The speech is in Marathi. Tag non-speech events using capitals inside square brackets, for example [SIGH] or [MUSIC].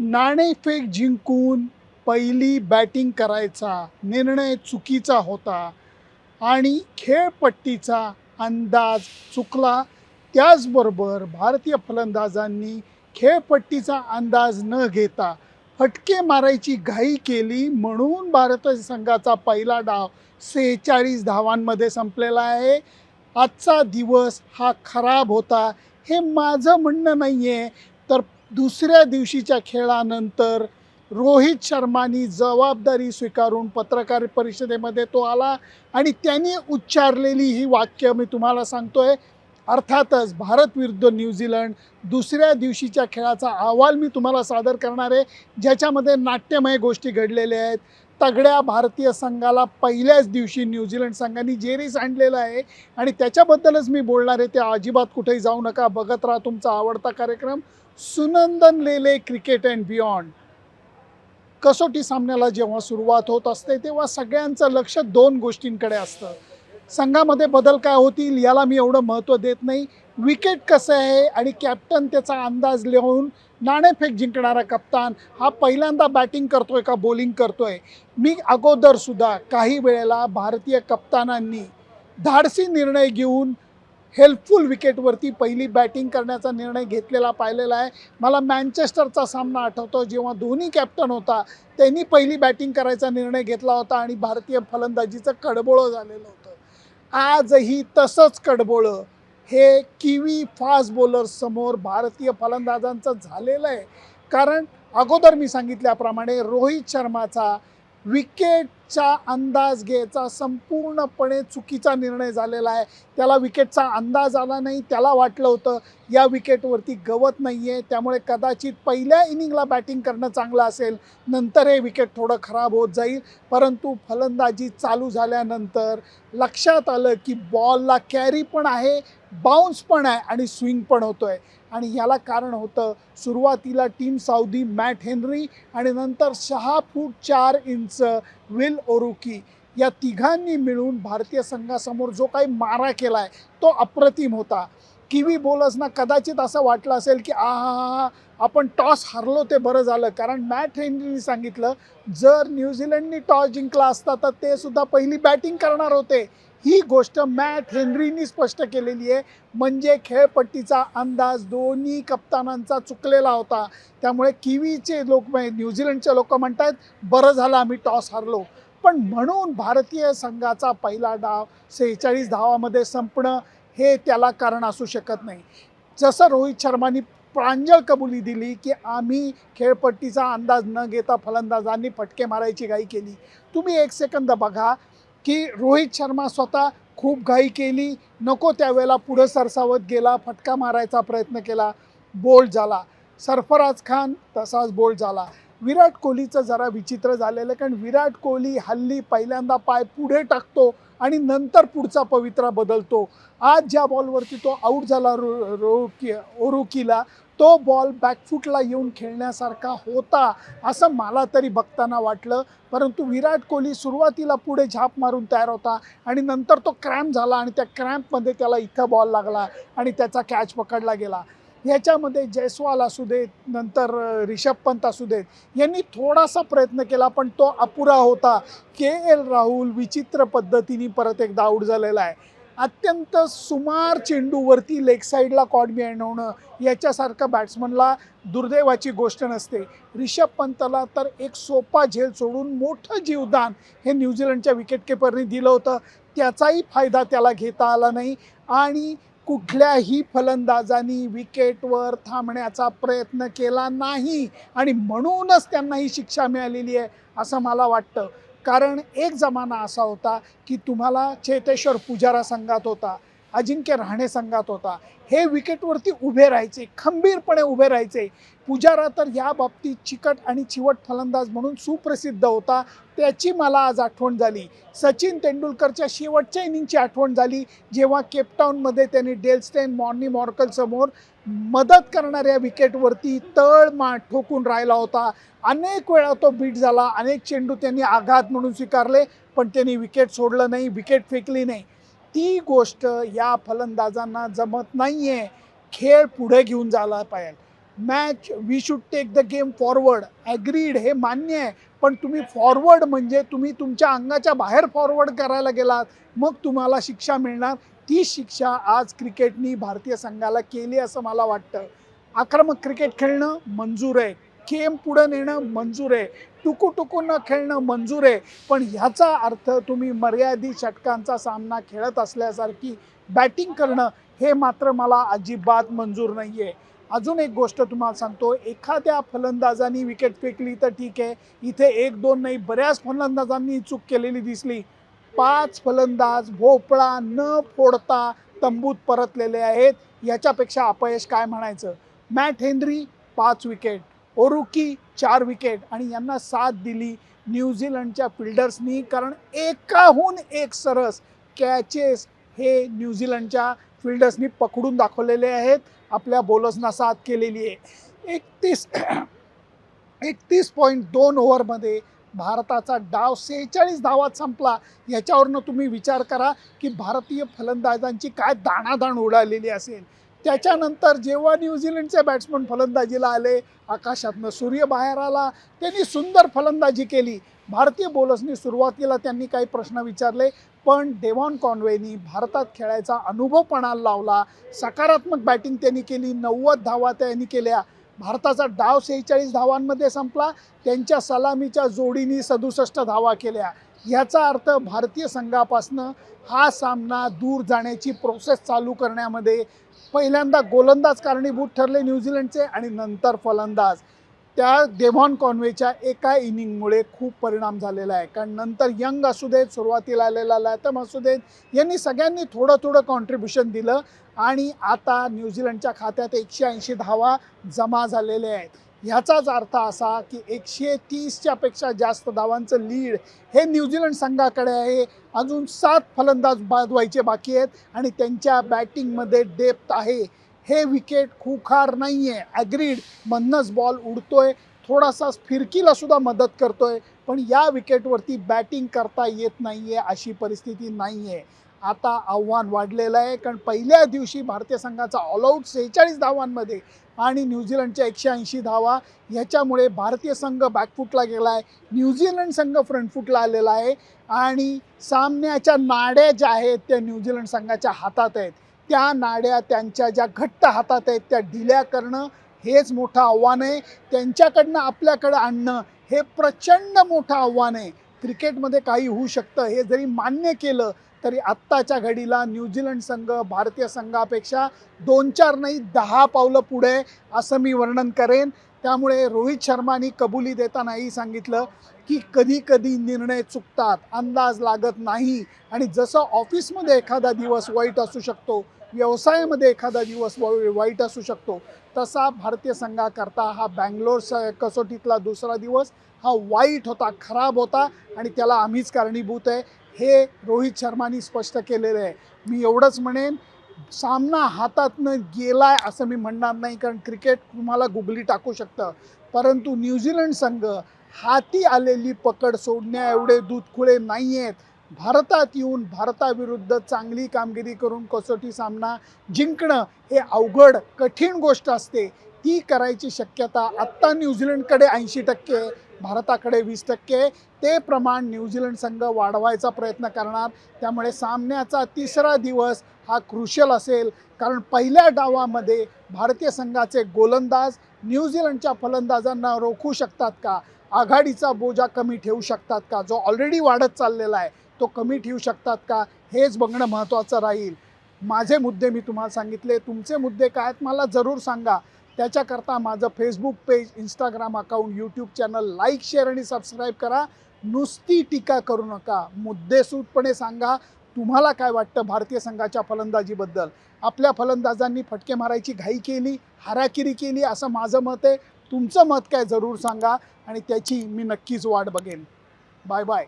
नाणेफेक जिंकून पहिली बॅटिंग करायचा निर्णय चुकीचा होता आणि खेळपट्टीचा अंदाज चुकला. त्याचबरोबर भारतीय फलंदाजांनी खेळपट्टीचा अंदाज न घेता फटके मारायची घाई केली म्हणून भारत संघाचा पहिला डाव सेहेचाळीस धावांमध्ये संपलेला आहे. आजचा दिवस हा खराब होता हे माझं म्हणणं नाही आहे तर दुसऱ्या दिवशीच्या खेळानंतर रोहित शर्मानी जबाबदारी स्वीकारून पत्रकार परिषदेमध्ये तो आला आणि त्यांनी उच्चारलेली ही वाक्य मी तुम्हाला सांगतोय. अर्थातच भारत विरुद्ध न्यूझीलंड दुसऱ्या दिवशीच्या खेळाचा अहवाल मी तुम्हाला सादर करणार आहे. ज्याच्यामध्ये नाट्यमय गोष्टी घडलेल्या आहेत. तगड्या भारतीय संघाला पहिल्याच दिवशी न्यूझीलंड संघाने जेरीस आणलेलं आहे. आणि त्याच्याबद्दलच मी बोलणार आहे. ते अजिबात कुठेही जाऊ नका. बघत राहा तुमचा आवडता कार्यक्रम. Sunandan Lele cricket and beyond. कसोटी सामन्याला जेव्हा सुरुवात होत असते तेव्हा सगळ्यांचं लक्ष दोन गोष्टींकडे असतं. संघामध्ये बदल काय होतील याला मी एवढं महत्त्व देत नाही. विकेट कसं आहे आणि कॅप्टन त्याचा अंदाज लिहून नाणेफेक जिंकणारा कप्तान हा पहिल्यांदा बॅटिंग करतोय का बॉलिंग करतोय? मी अगोदरसुद्धा काही वेळेला भारतीय कप्तानांनी धाडसी निर्णय घेऊन हेल्पफुल विकेटवरती पहिली बॅटिंग करण्याचा निर्णय घेतलेला पाहिलेला आहे. मला मँचेस्टरचा सामना आठवतो जेव्हा दोन्ही कॅप्टन होता त्यांनी पहिली बॅटिंग करायचा निर्णय घेतला होता आणि भारतीय फलंदाजीचं कडबोळं झालेलं होतं. आजही तसंच कडबोळं. हे किवी फास्ट बॉलर समोर भारतीय फलंदाजांचं झालेलं आहे. कारण अगोदर मी सांगितल्याप्रमाणे रोहित शर्माचा विकेट विकेटचा अंदाज घ्यायचा संपूर्णपणे चुकीचा निर्णय झालेला आहे. त्याला विकेटचा अंदाज आला नाही त्याला वाटलं होतं या विकेटवरती गवत नाही आहे त्यामुळे कदाचित पहिल्या इनिंगला बॅटिंग करणं चांगलं असेल. नंतर हे विकेट थोडं खराब होत जाईल. परंतु फलंदाजी चालू झाल्यानंतर लक्षात आलं की बॉलला कॅरी पण आहे बाउन्स पण आहे आणि स्विंग पण होतो आहे आणि याला कारण होतं सुरुवातीला टीम साऊदी मॅट हेनरी आणि नंतर सहा फूट चार इंच विल ओरुकी या तिघांनी मिळून भारतीय संघासमोर जो काही मारा केला आहे तो अप्रतिम होता. किवी बोलर्सना कदाचित असं वाटलं असेल की आ हा हा हा आपण टॉस हरलो ते बरं झालं. कारण मॅट हेनरीने सांगितलं जर न्यूझीलंडनी टॉस जिंकला असता तर ते सुद्धा पहिली बॅटिंग करणार होते. ही गोष्ट मॅट हेनरीनी स्पष्ट केलेली आहे. म्हणजे खेळपट्टीचा अंदाज दोन्ही कप्तानांचा चुकलेला होता. त्यामुळे किवीचे लोक म्हणजे न्यूझीलंडचे लोक म्हणतात बरं झालं आम्ही टॉस हरलो. पण म्हणून भारतीय संघाचा पहिला डाव सेहेचाळीस धावामध्ये संपणं हे त्याला कारण असू शकत नाही. जसं रोहित शर्मानी प्रांजळ कबुली दिली की आम्ही खेळपट्टीचा अंदाज न घेता फलंदाजांनी फटके मारायची घाई केली. तुम्ही एक सेकंद बघा. की रोहित शर्मा स्वतः खूप घाई केली नको त्यावेळेला पुढं सरसावत गेला फटका मारायचा प्रयत्न केला बोल्ड झाला. सरफराज खान तसाच बोल्ड झाला. विराट कोहलीचं जरा विचित्र झालेलं आहे कारण विराट कोहली हल्ली पहिल्यांदा पाय पुढे टाकतो आणि नंतर पुढचा पवित्रा बदलतो. आज ज्या बॉलवरती तो आऊट झाला रो रोकी ओरुकीला तो बॉल बॅकफूटला येऊन खेळण्यासारखा होता असं मला तरी बघताना वाटलं. परंतु विराट कोहली सुरुवातीला पुढे झाप मारून तयार होता आणि नंतर तो क्रॅम्प झाला आणि त्या क्रॅम्पमध्ये त्याला इथं बॉल लागला आणि त्याचा कॅच पकडला गेला. ह्याच्यामध्ये जयस्वाल असू देत नंतर रिषभ पंत असू देत यांनी थोडासा प्रयत्न केला पण तो अपुरा होता. के एल राहुल विचित्र पद्धतीने परत एकदा आऊट झालेला आहे. अत्यंत सुमार चेंडूवरती लेग साईडला कॉड आणवणं याच्यासारखं बॅट्समनला दुर्दैवाची गोष्ट नसते. रिषभ पंतला तर एक सोपा झेल सोडून मोठं जीवदान हे न्यूझीलंडच्या विकेटकीपरने दिलं होतं. त्याचाही फायदा त्याला घेता आला नाही. आणि कुठल्याही फलंदाजांनी विकेटवर थांबण्याचा प्रयत्न केला नाही आणि म्हणूनच त्यांना ही शिक्षा मिळालेली आहे असं मला वाटतं. कारण एक जमाना असा होता की तुम्हाला चेतेश्वर पुजारा संघात होता. अजिंक्य राहणे संघात होता. हे विकेटवरती उभे राहायचे खंबीरपणे उभे राहायचे. पुजारा तर या बाबतीत चिकट आणि चिवट फलंदाज म्हणून सुप्रसिद्ध होता त्याची मला आज आठवण झाली. सचिन तेंडुलकरच्या शेवटच्या इनिंगची आठवण झाली जेव्हा केपटाऊनमध्ये त्यांनी डेलस्टेन मॉर्नी मॉर्कलसमोर मदत करणाऱ्या विकेटवरती तळ मा ठोकून राहिला होता. अनेक वेळा तो बीट झाला अनेक चेंडू त्यांनी आघात म्हणून स्वीकारले पण त्यांनी विकेट सोडलं नाही विकेट फेकली नाही. ती गोष्ट या फलंदाजांना जमत नाही आहे खेळ पुढे घेऊन जायला पाहिजे. Match we should take the game forward agreed हे मान्य आहे. पण तुम्ही फॉरवर्ड म्हणजे तुम्ही तुमच्या अंगाच्या बाहेर फॉरवर्ड करायला गेलात. मग तुम्हाला शिक्षा मिळणार. ती शिक्षा आज क्रिकेटनी भारतीय संघाला केली असं मला वाटतं. आक्रमक क्रिकेट खेळणं मंजूर आहे. गेम पुढं नेणं मंजूर आहे. टुकू टुकू न खेळणं मंजूर आहे. पण ह्याचा अर्थ तुम्ही मर्यादित षटकांचा सामना खेळत असल्यासारखी बॅटिंग करणं हे मात्र मला अजिबात मंजूर नाही आहे अजून एक गोष्ट तुम्हाला सांगतो. एखाद्या फलंदाजांनी विकेट फेकली तर ठीक आहे. इथे एक दोन नाही बऱ्याच फलंदाजांनी चूक केलेली दिसली. पाच फलंदाज भोपळा न फोडता तंबूत परतलेले आहेत. याच्यापेक्षा अपयश काय म्हणायचं? मॅट हेनरी पाच विकेट. ओरुकी चार विकेट आणि यांना साथ दिली न्यूझीलंडच्या फिल्डर्सनी कारण एकाहून एक सरस कॅचेस हे न्यूझीलंडच्या फिल्डर्सनी पकडून दाखवलेले आहेत. आपल्या बॉलर्सना साथ केलेली आहे. एकतीस [CLEARS THROAT] एकतीस पॉईंट दोन ओव्हरमध्ये भारताचा डाव सेहेचाळीस धावात संपला. याच्यावरनं तुम्ही विचार करा की भारतीय फलंदाजांची काय दाणादाण उडालेली असेल? त्याच्यानंतर जेव्हा न्यूझीलंडचे बॅट्समन फलंदाजीला आले आकाशातनं सूर्य बाहेर आला त्यांनी सुंदर फलंदाजी केली. भारतीय बॉलर्सनी सुरुवातीला त्यांनी काही प्रश्न विचारले पण डेव्हॉन कॉन्वेनी भारतात खेळायचा अनुभव पणाला लावला. सकारात्मक बॅटिंग त्यांनी केली नव्वद धावा त्यांनी केल्या. भारताचा डाव सेहेचाळीस धावांमध्ये संपला. त्यांच्या सलामीच्या जोडीनी सदुसष्ट धावा केल्या. याचा अर्थ भारतीय संघापासनं हा सामना दूर जाण्याची प्रोसेस चालू करण्यामध्ये पहिल्यांदा गोलंदाज कारणीभूत ठरले न्यूझीलंडचे आणि नंतर फलंदाज. त्या डेव्हॉन कॉन्वेच्या एका इनिंगमुळे खूप परिणाम झालेला आहे. कारण नंतर यंग असू देत सुरुवातीला आलेला लॅथम असू देत यांनी सगळ्यांनी थोडं थोडं कॉन्ट्रीब्युशन दिलं. आणि आता न्यूझीलंडच्या खात्यात एकशे ऐंशी धावा जमा झालेल्या आहेत. ह्याचाच अर्थ असा की एकशे तीसच्या पेक्षा जास्त धावांचं लीड हे न्यूझीलंड संघाकडे आहे. अजून सात फलंदाज बाद व्हायचे बाकी आहेत आणि त्यांच्या बॅटिंगमध्ये डेप्थ आहे. हे विकेट खुखार नाही आहे ॲग्रीड मधनच बॉल उडतोय. थोडासा फिरकीला सुद्धा मदत करतोय. पण या विकेटवरती बॅटिंग करता येत नाही आहे अशी परिस्थिती नाही आहे आता आव्हान वाढलेलं आहे. कारण पहिल्या दिवशी भारतीय संघाचा ऑलआउट सेहेचाळीस धावांमध्ये आणि न्यूझीलंडच्या एकशे ऐंशी धावा ह्याच्यामुळे भारतीय संघ बॅकफुटला गेला आहे. न्यूझीलंड संघ फ्रंटफुटला आलेला आहे. आणि सामन्याच्या नाड्या ज्या आहेत त्या न्यूझीलंड संघाच्या हातात आहेत. त्या नाड्या त्यांच्या ज्या घट्ट हातात आहेत त्या ढिल्या करणं हेच मोठं आव्हान आहे. त्यांच्याकडनं आपल्याकडं आणणं हे प्रचंड मोठं आव्हान आहे. क्रिकेटमध्ये काही होऊ शकतं. हे जरी मान्य केलं तरी आत्ताच्या घडीला न्यूझीलंड संघ भारतीय संघापेक्षा दोन चार नाही दहा पावलं पुढे असं मी वर्णन करेन. त्यामुळे रोहित शर्मानी कबुली देतानाही सांगितलं की कधी कधी निर्णय चुकतात अंदाज लागत नाही. आणि जसं ऑफिसमध्ये एखादा दिवस वाईट असू शकतो व्यवसायामध्ये एखादा दिवस वाईट असू शकतो. तसा भारतीय संघाकरता हा बँगलोर स- कसोटीतला दुसरा दिवस. हा वाईट होता खराब होता आणि त्याला आम्हीच कारणीभूत आहे. हे रोहित शर्मानी स्पष्ट केलेलं आहे. मी एवढंच म्हणेन सामना हातातनं गेलाय असं मी म्हणणार नाही कारण क्रिकेट तुम्हाला गुगली टाकू शकतं. परंतु न्यूझीलंड संघ हाती आलेली पकड सोडण्या एवढे दूधखुळे नाही आहेत भारतात येऊन भारताविरुद्ध चांगली कामगिरी करून कसोटी सामना जिंकणं हे अवघड कठीण गोष्ट असते. ती करायची शक्यता आत्ता न्यूझीलंडकडे ऐंशी टक्के भारताकडे वीस टक्के ते प्रमाण न्यूझीलंड संघ वाढवायचा प्रयत्न करणार. त्यामुळे सामन्याचा तिसरा दिवस हा क्रुशल असेल. कारण पहिल्या डावामध्ये भारतीय संघाचे गोलंदाज न्यूझीलंडच्या फलंदाजांना रोखू शकतात का? आघाडीचा बोजा कमी ठेवू शकतात का? जो ऑलरेडी वाढत चाललेला आहे. तो कमी ठेवू शकतात का? हेच बघणं महत्त्वाचं राहील. माझे मुद्दे मी तुम्हाला सांगितले. तुमचे मुद्दे काय आहेत मला जरूर सांगा. त्याच्याकरता माझं Facebook page Instagram account YouTube channel like share आणि सबस्क्राईब करा. नुसती टीका करू नका. मुद्देसूदपणे सांगा. तुम्हाला काय वाटतं भारतीय संघाच्या फलंदाजीबद्दल? आपल्या फलंदाजांनी फटके मारायची घाई केली हाराकिरी केली असं माझं मत आहे. तुमचं मत काय जरूर सांगा आणि त्याची मी नक्कीच वाट बघेन. Bye bye